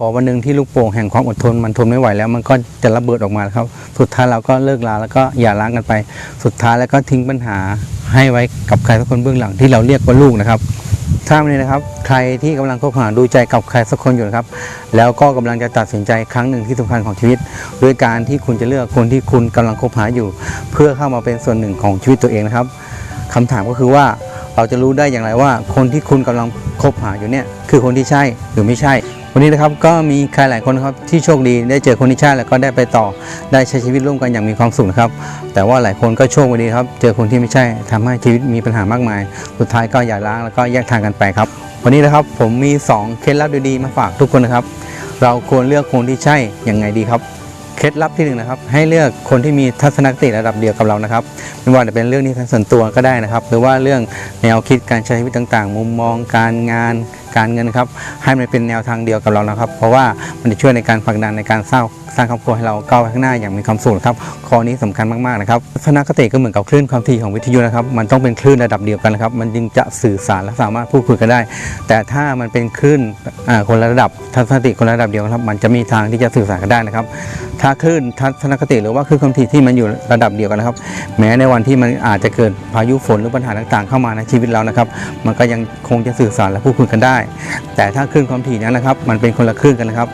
พอวันหนึ่งที่ลูกโป่งแห่งความอดทนมันทนไม่ไหวแล้ว มันก็จะระเบิดออกมาครับ สุดท้ายเราก็เลิกลาแล้วก็อย่าร้างกันไป สุดท้ายแล้วก็ทิ้งปัญหาให้ไว้กับใครสักคนเบื้องหลังที่เราเรียกว่าลูกนะครับถ้าวันนี้นะครับ ใครที่กำลังคบหาดูใจกับใครสักคนอยู่นะครับ แล้วก็กำลังจะตัดสินใจครั้งหนึ่งที่สำคัญของชีวิต ด้วยการที่คุณจะเลือกคนที่คุณกำลังคบหาอยู่ เพื่อเข้ามาเป็นส่วนหนึ่งของชีวิตตัวเองนะครับคำถามก็คือว่าเราจะรู้ได้อย่างไรว่า คนที่คุณกำลังคบหาอยู่เนี่ยคือคนที่ใช่หรือไม่ใช่ วันนี้นะครับก็มีใครหลายคนครับที่โชคดีได้เจอคนที่ใช่แล้วก็ได้ไปต่อได้ใช้ชีวิตร่วมกันอย่างมีความสุขนะครับ แต่ว่าหลายคนก็โชคไม่ดีครับ เจอคนที่ไม่ใช่ทำให้ชีวิตมีปัญหามากมาย สุดท้ายก็อย่าร้างแล้วก็แยกทางกันไปครับ วันนี้นะครับผมมี 2 เคล็ดลับดีๆมาฝากทุกคนนะครับ เราควรเลือกคนที่ใช่อยังไงดีครับเคล็ดลับที่หนึ่งนะครับ ให้เลือกคนที่มีทัศนคติระดับเดียวกับเรานะครับ ไม่ว่าจะเป็นเรื่องนี้ทางส่วนตัวก็ได้นะครับ หรือว่าเรื่องแนวคิดการใช้ชีวิตต่างๆ มุมมองการงาน การเงินครับ ให้มันเป็นแนวทางเดียวกับเรานะครับ เพราะว่ามันจะช่วยในการผลักดันในการสร้างสร้างครอบครัวให้เราก้าวไปข้างหน้าอย่างมีความสุขครับข้อนี้สำคัญมากๆนะครับทัศนคติก็เหมือนกับคลื่นความถี่ของวิทยุนะครับ มันต้องเป็นคลื่นระดับเดียวกันนะครับ มันจึงจะสื่อสารและสามารถพูดคุยกันได้ แต่ถ้ามันเป็นคลื่นคนละระดับทัศนคติคนละระดับเดียวครับ มันจะมีทางที่จะสื่อสารกันได้นะครับ ถ้าคลื่นทัศนคติหรือว่าคลื่นความถี่ที่มันอยู่ระดับเดียวกันนะครับ แม้ในวันที่มันอาจจะเกิดพายุฝนหรือปัญหาต่างๆ เข้ามาในชีวิตเรานะครับ มันก็ยังคงจะสื่อสารและพูดคุยกันได้แต่ถ้าคลื่นความถี่นั้นนะครับ มันเป็นคนละคลื่นกันนะครับ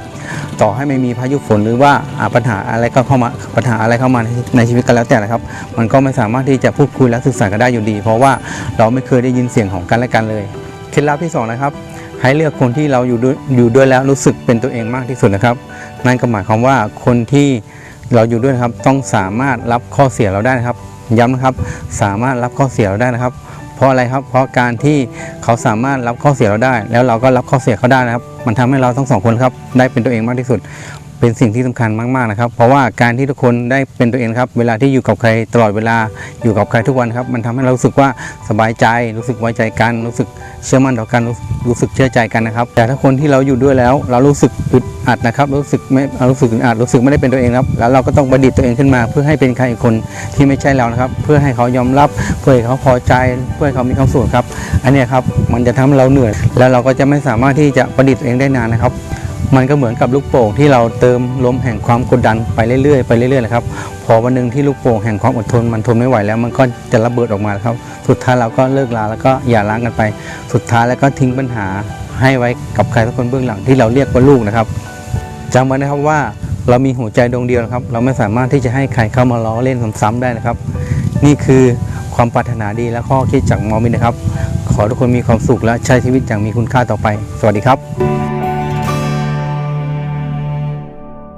ต่อให้ไม่มีพายุฝนหรือว่าปัญหาอะไรก็เข้ามาปัญหาอะไรเข้ามาในในชีวิตกันแล้วแต่นะครับ มันก็ไม่สามารถที่จะพูดคุยและสื่อสารกันได้อยู่ดี เพราะว่าเราไม่เคยได้ยินเสียงของกันและกันเลยเคล็ดลับที่สองนะครับให้เลือกคนที่เราอยู่ด้วยอยู่ด้วยแล้วรู้สึกเป็นตัวเองมากที่สุดนะครับ นั่นก็หมายความว่าคนที่เราอยู่ด้วยนะครับต้องสามารถรับข้อเสียเราได้นะครับ ย้ำนะครับ สามารถรับข้อเสียเราได้นะครับ เพราะอะไรครับ เพราะการที่เขาสามารถรับข้อเสียเราได้ แล้วเราก็รับข้อเสียเขาได้นะครับ มันทำให้เราทั้งสองคนครับได้เป็นตัวเองมากที่สุด เป็นสิ่งที่สำคัญมากๆนะครับ เพราะว่าการที่ทุกคนได้เป็นตัวเองครับ เวลาที่อยู่กับใครตลอดเวลาอยู่กับใครทุกวันครับ มันทำให้เรารู้สึกว่าสบายใจ รู้สึกไว้ใจกัน รู้สึกเชื่อมั่นต่อกันรู้สึกเชื่อใจกันนะครับ แต่ถ้าคนที่เราอยู่ด้วยแล้ว เรารู้สึกอึดอัดนะครับ รู้สึกไม่รู้สึกอึดอัดรู้สึกไม่ได้เป็นตัวเองครับ แล้วเราก็ต้องประดิษฐ์ตัวเองขึ้นมา เพื่อให้เป็นใครอีกคนที่ไม่ใช่เรานะครับ เพื่อให้เขายอมรับ เพื่อให้เขาพอใจ เพื่อให้เขามีความสุขครับ อันนี้ครับมันจะทำให้เราเหนื่อย แล้วเราก็จะไม่สามารถที่จะประดิษฐ์ตัวเองได้นานนะครับ มันก็เหมือนกับลูกโป่งที่เราเติมลมแห่งความกดดันไปเรื่อยๆไปเรื่อยๆนะครับพอวันหนึ่งที่ลูกโป่งแห่งความอดทนมันทนไม่ไหวแล้วมันก็จะระเบิดออกมาครับ สุดท้ายเราก็เลิกลาแล้วก็อย่าร้างกันไป สุดท้ายแล้วก็ทิ้งปัญหาให้ไว้กับใครสักคนเบื้องหลังที่เราเรียกว่าลูกนะครับจำไว้นะครับว่าเรามีหัวใจดวงเดียวนะครับ เราไม่สามารถที่จะให้ใครเข้ามาล้อเล่นซ้ำๆได้นะครับ นี่คือความปรารถนาดีและข้อคิดจากมอมินนะครับ ขอทุกคนมีความสุขและใช้ชีวิตอย่างมีคุณค่าต่อไป สวัสดีครับ